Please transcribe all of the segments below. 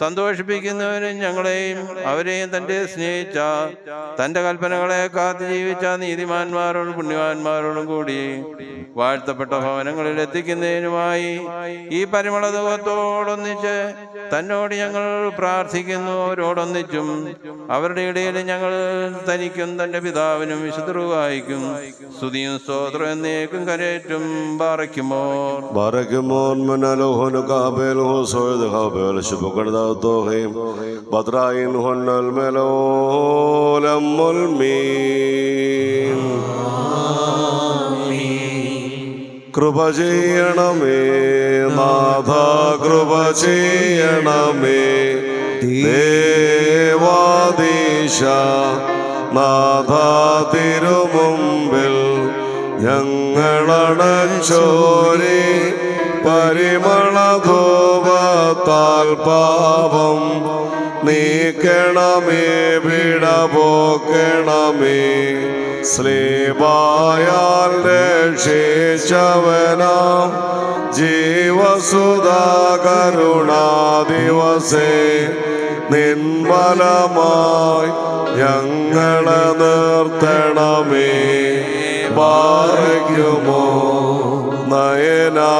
സന്തോഷിപ്പിക്കുന്നവനും ഞങ്ങളെയും അവരെയും തന്റെ സ്നേഹിച്ച തന്റെ കൽപ്പനകളെ കാത്തു ജീവിച്ച നീതിമാന്മാരോടും പുണ്യവാന്മാരോടും കൂടി വാഴ്ത്തപ്പെട്ട ഭവനങ്ങളിൽ എത്തിക്കുന്നതിനുമായി ഈ പരിമള ദുഃഖത്തോടൊന്നിച്ച് തന്നോട് ഞങ്ങൾ പ്രാർത്ഥിക്കുന്നു. അവരോടൊന്നിച്ചും അവരുടെ ഇടയിൽ ഞങ്ങൾ തനിക്കും തന്റെ പിതാവിനും വിശുദ്ധറുവായിക്കും സ്തുതിയും സ്തോത്രം എന്നേക്കും kabel ho soed melolam min കൃപ ചെയ്യണമേ നാഥ കൃപ ചെയ്യണമേ ദേവാദീശ നാഥ തിരുമുമ്പിൽ ഞങ്ങളണച്ചോരി പരിമളധൂപത്താൽ പാപം നീക്കണമേ വിടപോക്കണമേ. പോക്കണമേ ശ്രീപായാൽ രക്ഷിച്ചവനാം ജീവസുധാ കരുണാദിവസേ. നിൻബലമായി ഞങ്ങളെ നിർത്തണമേ. പാറയ്ക്കുമോ? नयनागोचरमा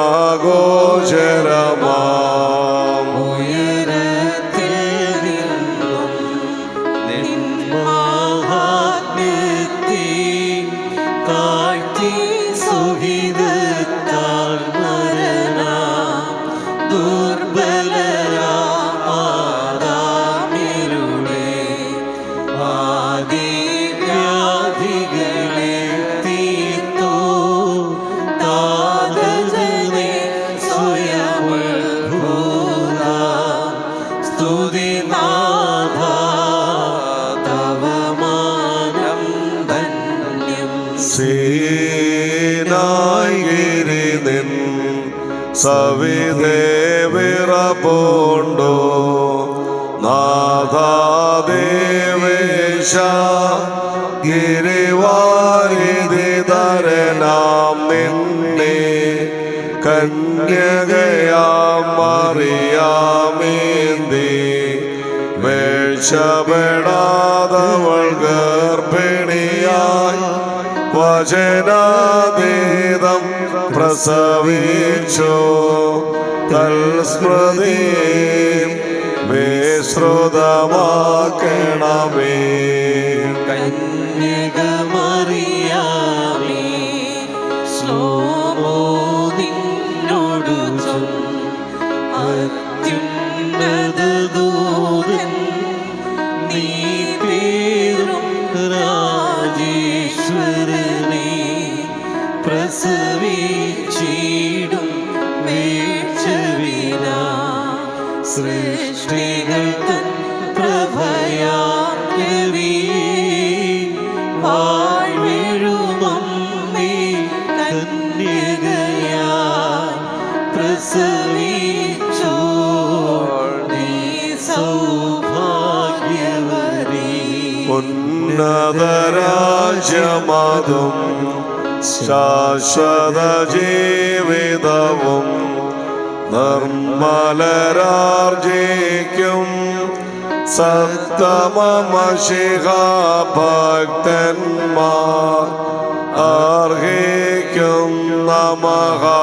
സവിധേ വിറപ്പുണ്ടോ നാഥാദേവേശ ഗിരിവാരിധി തരനാം നിന്നെ. കന്യകയാം മറിയാമേന്തി വേഷപ്പെടാതവൾ ഗർഭിണിയായി. വചനാതീതം പ്രസവിച്ചു. തൽസ്മൃതി വിശ്രുതമാക്കണമേ. കന്യകമറിയാമേ ശ്ലോമോ നിന്നോടു അത്യുന്നത ഉന്നതരാജ്യമതും ശാശ്വത ജീവിതവും നിർമ്മലരാർജിക്കും. സത്തമശിഹാഭക്തന്മാർ അർഹിക്കും നമഹാഭാഗ്യം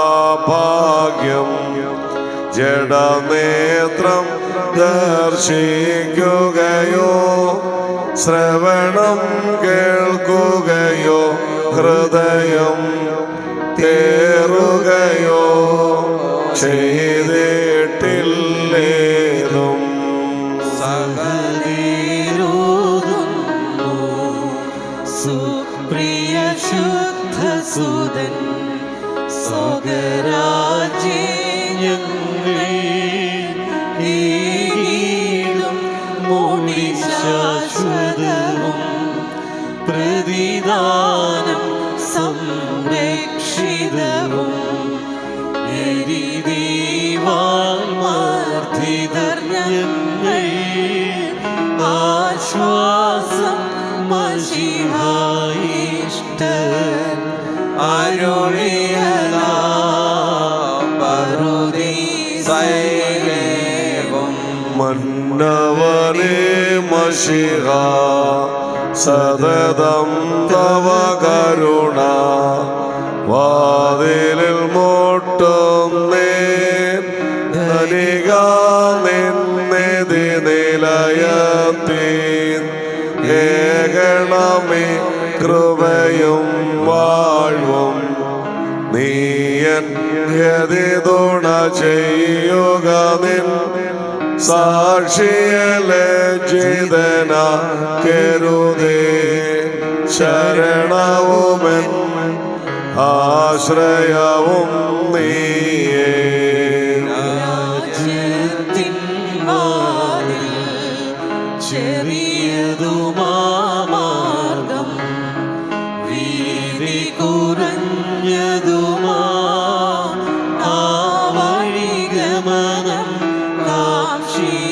ജഡനേത്രം ദർശിക്കുകയോ ശ്രവണം കേൾക്കുകയോ ഹൃദയം തേറുകയോ ചെയ്തിട്ടില്ലേതും. സഹതീരോതുന്നു സുപ്രിയ ശുദ്ധസുതൻ സ്വകരാജ്യങ്ങൾ സംരക്ഷിതവും എരിദീവാർമാർദ്ധിതർ ഞങ്ങൾ ആശ്വാസം മഷിഹായിഷ്ട അരുളിയതാ പറുദീ സൈലേവും മന്നവനെ മഷിഹ സതതം തവ കരുണ. വാതിലിൽ മുട്ടും ധനിക നിന്നെതി നിലയത്തി ഏകണമേ കൃപയും വാഴ്വും നീയൻ ഗതിതുണ ചെയ്യുക നിൻ സാക്ഷിയലെ ജിതന കരുതേ. ശരണവുമെൻ ആശ്രയവും നീയേ. ചെറിയതുമാമാർഗം വീതി കുറഞ്ഞതുമാ ആ വഴിഗമനം കാക്ഷിപ്പോ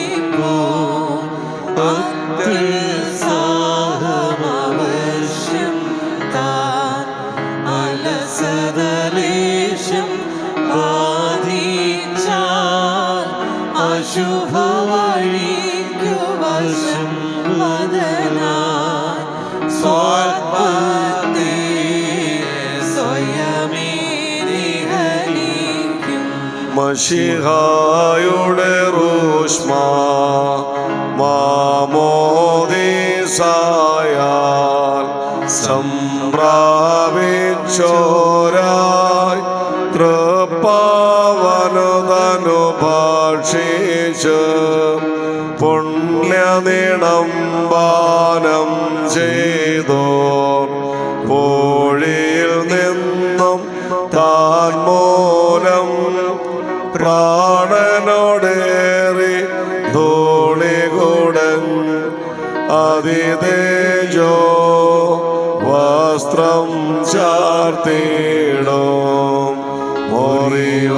മഷിഹായുടെ റൂഷ്മ മാമോദീസായാൽ സംപ്രാപിച്ചോരായി കൃപാവനുതനു ഭാഷിച്ച് പുണ്യനിണം പാനം ചെയ്തോർ അതിതേജോ വസ്ത്രം ചാർത്തേണോ മോറിയോരാഹിം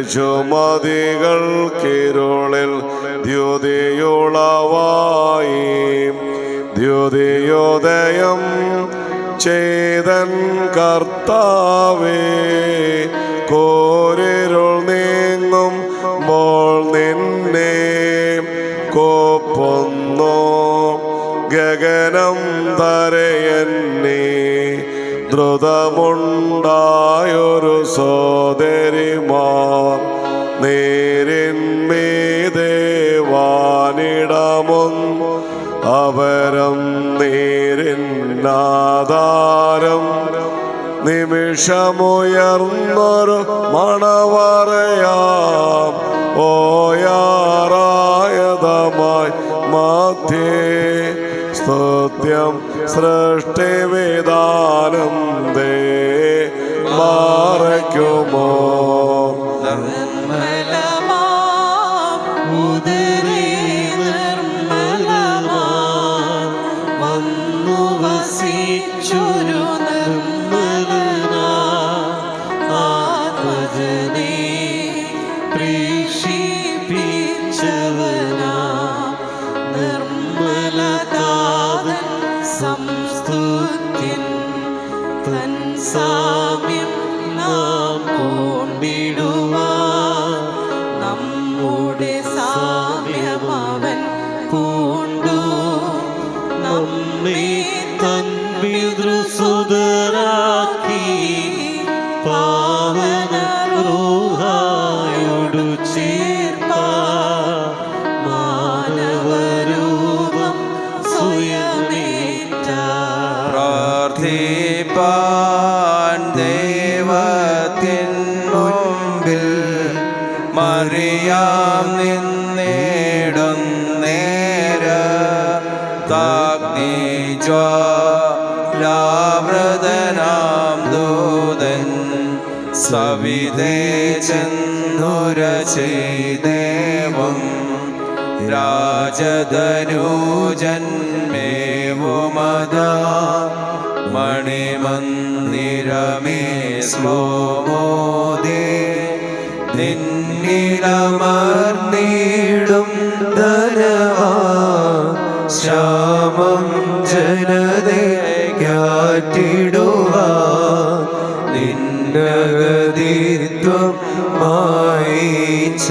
ഋഷുമതികൾ കിരുളിൽ ദ്യുതിയുളവായി. ദ്യുതിയോദയം ചെയ്തൻ കർത്താവേ കോരിരുൾ നീങ്ങും മോൾ നിന്നെ കോപ്പൊന്നു. ഗഗനം തരയന്നെ ദ്രുതമുണ്ടായൊരു സോദരിമാർ നേരിന്മീതേ വാനിടമൊന്ന് അവരം നേരിന്നാധാരം നിമിഷമുയർന്നൊരു മണവറയാം ഓയാറായതമായി മാധ്യേ. സ്തുത്യം സൃഷ്ടിവിധാനം ദേ മാറയ്ക്കുമോ ഉദരേ. മറിയാം നിന്നിടും നേര. താഗ്നിജ്വാലാവൃതനാം ദൂതൻ സവിതേ ചെന്നുര ചെയ്തേവം രാജധനൂജന്മേവുമതാ. മണിമന്ദിരമേ ശ്ലോമോദേ. നിന്നിലമർന്നിടും ധനവാ ശ്യാമം ജനതയാറ്റിടുവാ നിൻ നിന്നഗതിത്വം മായിച്ച